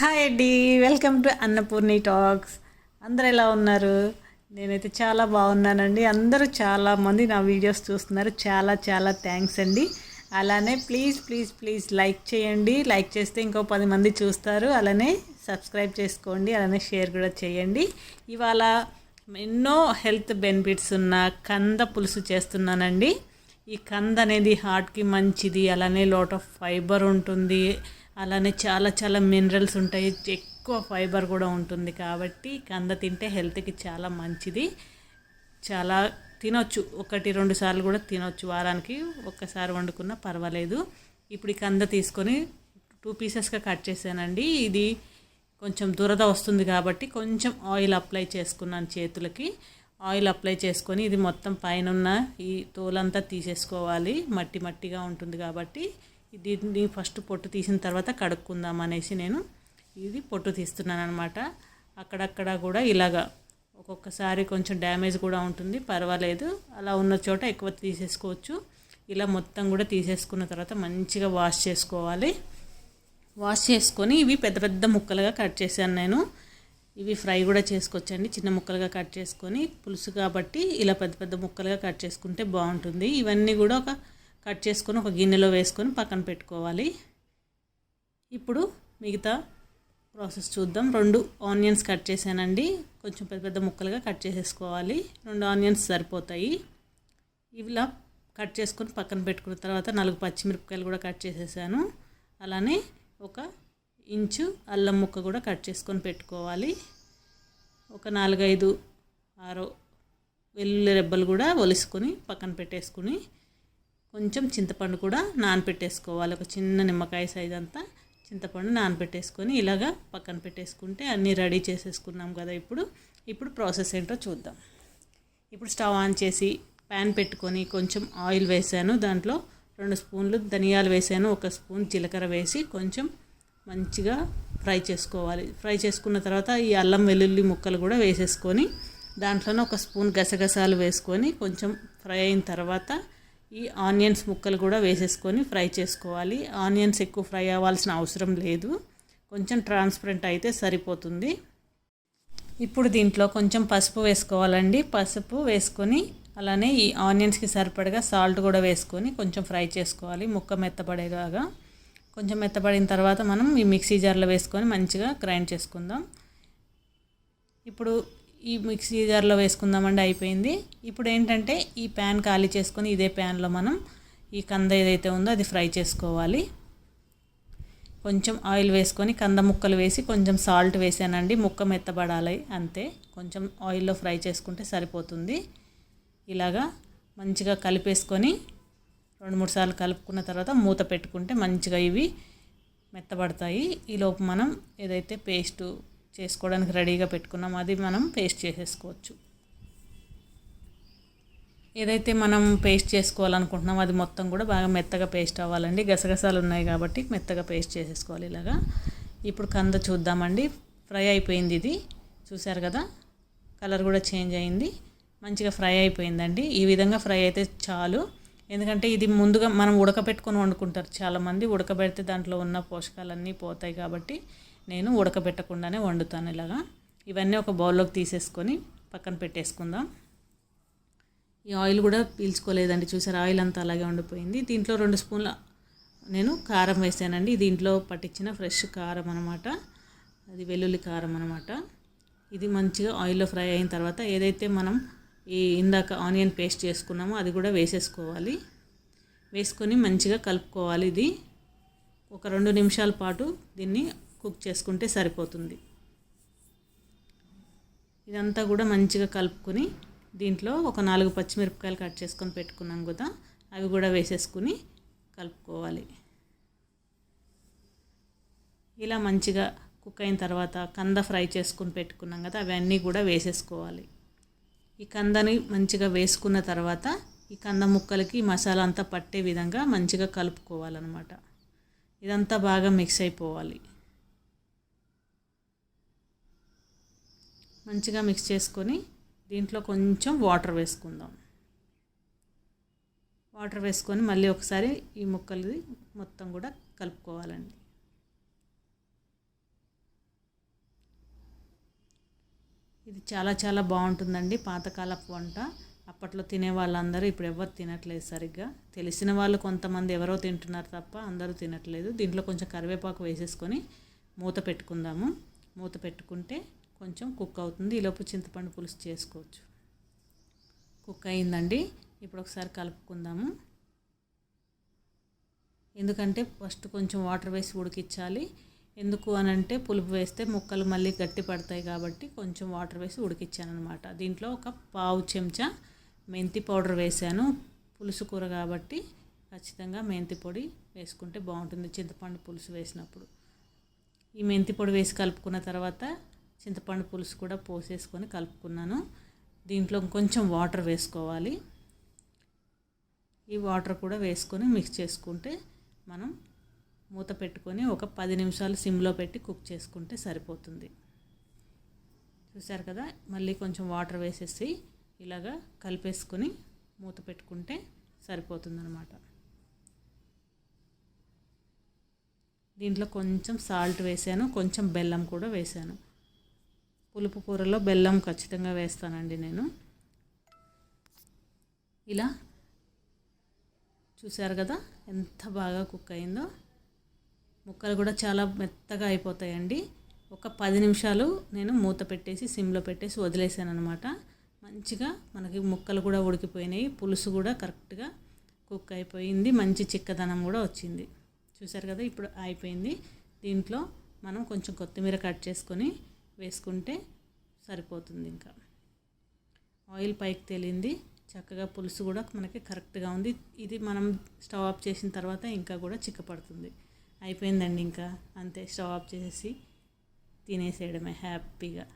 Hi అండి welcome to Annapurni talks అందరు ఎలా ఉన్నారు? నేనైతే చాలా బాగున్నానండి. అందరూ చాలా మంది నా వీడియోస్ చూస్తున్నారు. చాలా చాలా థ్యాంక్స్ అండి. అలానే ప్లీజ్ ప్లీజ్ ప్లీజ్ లైక్ చేయండి. లైక్ చేస్తే ఇంకో పది మంది చూస్తారు. అలానే సబ్స్క్రైబ్ చేసుకోండి. అలానే షేర్ కూడా చేయండి. ఇవాళ ఎన్నో హెల్త్ బెనిఫిట్స్ ఉన్న కంద పులుసు చేస్తున్నానండి. ఈ కంద అనేది హార్ట్కి మంచిది. అలానే లోట్ ఆఫ్ ఫైబర్ ఉంటుంది. అలానే చాలా చాలా మినరల్స్ ఉంటాయి. ఎక్కువ ఫైబర్ కూడా ఉంటుంది కాబట్టి కంద తింటే హెల్త్కి చాలా మంచిది. చాలా తినొచ్చు. ఒకటి రెండు సార్లు కూడా తినొచ్చు. వారానికి ఒక్కసారి వండుకున్నా పర్వాలేదు. ఇప్పుడు ఈ కంద తీసుకొని టూ పీసెస్గా కట్ చేశానండి. ఇది కొంచెం దురద వస్తుంది కాబట్టి కొంచెం ఆయిల్ అప్లై చేసుకున్నాను చేతులకి. ఆయిల్ అప్లై చేసుకొని ఇది మొత్తం పైన ఉన్న ఈ తోలంతా తీసేసుకోవాలి. మట్టి మట్టిగా ఉంటుంది కాబట్టి దీన్ని ఫస్ట్ పొట్టు తీసిన తర్వాత కడుక్కుందాం అనేసి నేను ఇది పొట్టు తీస్తున్నాను అనమాట అక్కడక్కడ కూడా ఇలాగా ఒక్కొక్కసారి కొంచెం డ్యామేజ్ కూడా ఉంటుంది పర్వాలేదు. అలా ఉన్న చోట ఎక్కువ తీసేసుకోవచ్చు. ఇలా మొత్తం కూడా తీసేసుకున్న తర్వాత మంచిగా వాష్ చేసుకోవాలి. వాష్ చేసుకొని ఇవి పెద్ద పెద్ద ముక్కలుగా కట్ చేశాను నేను. ఇవి ఫ్రై కూడా చేసుకోవచ్చండి. చిన్న ముక్కలుగా కట్ చేసుకొని పులుసు కాబట్టి ఇలా పెద్ద పెద్ద ముక్కలుగా కట్ చేసుకుంటే బాగుంటుంది. ఇవన్నీ కూడా ఒక కట్ చేసుకొని ఒక గిన్నెలో వేసుకొని పక్కన పెట్టుకోవాలి. ఇప్పుడు మిగతా ప్రాసెస్ చూద్దాం. రెండు ఆనియన్స్ కట్ చేశానండి. కొంచెం పెద్ద పెద్ద ముక్కలుగా కట్ చేసేసుకోవాలి. రెండు ఆనియన్స్ సరిపోతాయి. ఇలా కట్ చేసుకొని పక్కన పెట్టుకున్న తర్వాత నాలుగు పచ్చిమిరపకాయలు కూడా కట్ చేసేసాను. అలానే ఒక ఇంచు అల్లం ముక్క కూడా కట్ చేసుకొని పెట్టుకోవాలి. ఒక నాలుగైదు ఆరో వెల్లుల్లి రెబ్బలు కూడా ఒలుసుకొని పక్కన పెట్టేసుకుని కొంచెం చింతపండు కూడా నానపెట్టేసుకోవాలి. ఒక చిన్న నిమ్మకాయ సైజ్ అంతా చింతపండు నానపెట్టేసుకొని ఇలాగా పక్కన పెట్టేసుకుంటే అన్నీ రెడీ చేసేసుకున్నాం కదా ఇప్పుడు. ఇప్పుడు ప్రాసెస్ ఏంటో చూద్దాం. ఇప్పుడు స్టవ్ ఆన్ చేసి ప్యాన్ పెట్టుకొని కొంచెం ఆయిల్ వేసాను. దాంట్లో రెండు స్పూన్లు ధనియాలు వేసాను. ఒక స్పూన్ జీలకర్ర వేసి కొంచెం మంచిగా ఫ్రై చేసుకోవాలి. ఫ్రై చేసుకున్న తర్వాత ఈ అల్లం వెల్లుల్లి ముక్కలు కూడా వేసేసుకొని దాంట్లోనే ఒక స్పూన్ గసగసాలు వేసుకొని కొంచెం ఫ్రై అయిన తర్వాత ఈ ఆనియన్స్ ముక్కలు కూడా వేసేసుకొని ఫ్రై చేసుకోవాలి. ఆనియన్స్ ఎక్కువ ఫ్రై అవ్వాల్సిన అవసరం లేదు. కొంచెం ట్రాన్స్పరెంట్ అయితే సరిపోతుంది. ఇప్పుడు దీంట్లో కొంచెం పసుపు వేసుకోవాలండి. పసుపు వేసుకొని అలానే ఈ ఆనియన్స్కి సరిపడగా సాల్ట్ కూడా వేసుకొని కొంచెం ఫ్రై చేసుకోవాలి ముక్క మెత్తపడేలాగా కొంచెం మెత్తపడిన తర్వాత మనం ఈ మిక్సీ జార్లో వేసుకొని మంచిగా గ్రైండ్ చేసుకుందాం. ఇప్పుడు ఈ మిక్సీ జార్లో వేసుకుందామండి అయిపోయింది. ఇప్పుడు ఏంటంటే ఈ ప్యాన్ ఖాళీ చేసుకొని ఇదే ప్యాన్లో మనం ఈ కంద ఏదైతే ఉందో అది ఫ్రై చేసుకోవాలి. కొంచెం ఆయిల్ వేసుకొని కంద ముక్కలు వేసి కొంచెం సాల్ట్ వేసానండి ముక్క మెత్తబడాలి అంతే. కొంచెం ఆయిల్లో ఫ్రై చేసుకుంటే సరిపోతుంది. ఇలాగా మంచిగా కలిపేసుకొని రెండు మూడు సార్లు కలుపుకున్న తర్వాత మూత పెట్టుకుంటే మంచిగా ఇవి మెత్తబడతాయి. ఈలోపు మనం ఏదైతే పేస్టు చేసుకోవడానికి రెడీగా పెట్టుకున్నాం. అది మనం పేస్ట్ చేసేసుకోవచ్చు. ఏదైతే మనం పేస్ట్ చేసుకోవాలనుకుంటున్నామో అది మొత్తం కూడా బాగా మెత్తగా పేస్ట్ అవ్వాలండి. గసగసాలు ఉన్నాయి కాబట్టి మెత్తగా పేస్ట్ చేసేసుకోవాలి ఇలాగా. ఇప్పుడు కంద చూద్దామండి. ఫ్రై అయిపోయింది ఇది. చూసారు కదా? కలర్ కూడా చేంజ్ అయింది. మంచిగా ఫ్రై అయిపోయిందండి. ఈ విధంగా ఫ్రై అయితే చాలు. ఎందుకంటే ఇది ముందుగా మనం ఉడకబెట్టుకొని వండుకుంటారు చాలామంది. ఉడకబెడితే దాంట్లో ఉన్న పోషకాలన్నీ పోతాయి కాబట్టి నేను ఉడకబెట్టకుండానే వండుతాను ఇలాగా. ఇవన్నీ ఒక బౌల్లోకి తీసేసుకొని పక్కన పెట్టేసుకుందాం. ఈ ఆయిల్ కూడా పీల్చుకోలేదండి చూసారు? ఆయిల్ అంతా అలాగే ఉండిపోయింది. దీంట్లో రెండు స్పూన్ల నేను కారం వేసానండి. దీంట్లో పట్టించిన ఫ్రెష్ కారం అనమాట అది వెల్లుల్లి కారం అనమాట ఇది మంచిగా ఆయిల్లో ఫ్రై అయిన తర్వాత ఏదైతే మనం ఈ ఇందాక ఆనియన్ పేస్ట్ చేసుకున్నామో అది కూడా వేసేసుకోవాలి. వేసుకొని మంచిగా కలుపుకోవాలి ఇది. ఒక రెండు నిమిషాల పాటు దీన్ని కుక్ చేసుకుంటే సరిపోతుంది. ఇదంతా కూడా మంచిగా కలుపుకొని దీంట్లో ఒక నాలుగు పచ్చిమిరపకాయలు కట్ చేసుకొని పెట్టుకున్నాం కదా అవి కూడా వేసేసుకుని కలుపుకోవాలి. ఇలా మంచిగా కుక్ అయిన తర్వాత కంద ఫ్రై చేసుకుని పెట్టుకున్నాం కదా అవన్నీ కూడా వేసేసుకోవాలి. ఈ కందని మంచిగా వేసుకున్న తర్వాత ఈ కంద ముక్కలకి మసాలా అంతా పట్టే విధంగా మంచిగా కలుపుకోవాలన్నమాట. ఇదంతా బాగా మిక్స్ అయిపోవాలి. మంచిగా మిక్స్ చేసుకొని దీంట్లో కొంచెం వాటర్ వేసుకుందాం. వాటర్ వేసుకొని మళ్ళీ ఒకసారి ఈ ముక్కలు మొత్తం కూడా కలుపుకోవాలండి. ఇది చాలా చాలా బాగుంటుందండి పాతకాలపు వంట. అప్పట్లో తినే వాళ్ళందరూ ఇప్పుడు ఎవరు తినట్లేదు సరిగ్గా. తెలిసిన వాళ్ళు కొంతమంది ఎవరో తింటున్నారు తప్ప అందరూ తినట్లేదు. దీంట్లో కొంచెం కరివేపాకు వేసేసుకొని మూత పెట్టుకుందాము. మూత పెట్టుకుంటే కొంచెం కుక్ అవుతుంది. ఈలోపు చింతపండు పులుసు చేసుకోవచ్చు. కుక్ అయిందండి. ఇప్పుడు ఒకసారి కలుపుకుందాము. ఎందుకంటే ఫస్ట్ కొంచెం వాటర్ వేసి ఉడికించాలి. ఎందుకు అని అంటే పులుపు వేస్తే ముక్కలు మళ్ళీ గట్టి పడతాయి కాబట్టి కొంచెం వాటర్ వేసి ఉడికించాను అనమాట దీంట్లో ఒక పావు చెంచా మెంతి పౌడర్ వేసాను పులుసు కూర కాబట్టి ఖచ్చితంగా మెంతి పొడి వేసుకుంటే బాగుంటుంది. చింతపండు పులుసు వేసినప్పుడు. ఈ మెంతి పొడి వేసి కలుపుకున్న తర్వాత చింతపండు పులుసు కూడా పోసేసుకొని కలుపుకున్నాను. దీంట్లో కొంచెం వాటర్ వేసుకోవాలి. ఈ వాటర్ కూడా వేసుకొని మిక్స్ చేసుకుంటే మనం మూత పెట్టుకొని ఒక పది నిమిషాలు సిమ్లో పెట్టి కుక్ చేసుకుంటే సరిపోతుంది. చూసారు కదా? మళ్ళీ కొంచెం వాటర్ వేసేసి ఇలాగా కలిపేసుకొని మూత పెట్టుకుంటే సరిపోతుందన్నమాట. దీంట్లో కొంచెం సాల్ట్ వేసాను కొంచెం బెల్లం కూడా వేసాను. పులుపు కూరలో బెల్లం ఖచ్చితంగా వేస్తానండి నేను. ఇలా చూశారు కదా ఎంత బాగా కుక్ అయిందో. ముక్కలు కూడా చాలా మెత్తగా అయిపోతాయండి. ఒక పది నిమిషాలు నేను మూత పెట్టేసి సిమ్లో పెట్టేసి వదిలేసాను అనమాట మంచిగా మనకి ముక్కలు కూడా ఉడికిపోయినాయి. పులుసు కూడా కరెక్ట్గా కుక్ అయిపోయింది. మంచి చిక్కదనం కూడా వచ్చింది. చూసారు కదా ఇప్పుడు అయిపోయింది. దీంట్లో మనం కొంచెం కొత్తిమీర కట్ చేసుకొని వేసుకుంటే సరిపోతుంది ఇంకా. ఆయిల్ పైకి తేలింది. చక్కగా పులుసు కూడా మనకి కరెక్ట్గా ఉంది. ఇది మనం స్టవ్ ఆఫ్ చేసిన తర్వాత ఇంకా కూడా చిక్కపడుతుంది. అయిపోయిందండి ఇంకా. అంతే స్టవ్ ఆఫ్ చేసేసి తినేసేయడమే హ్యాపీగా.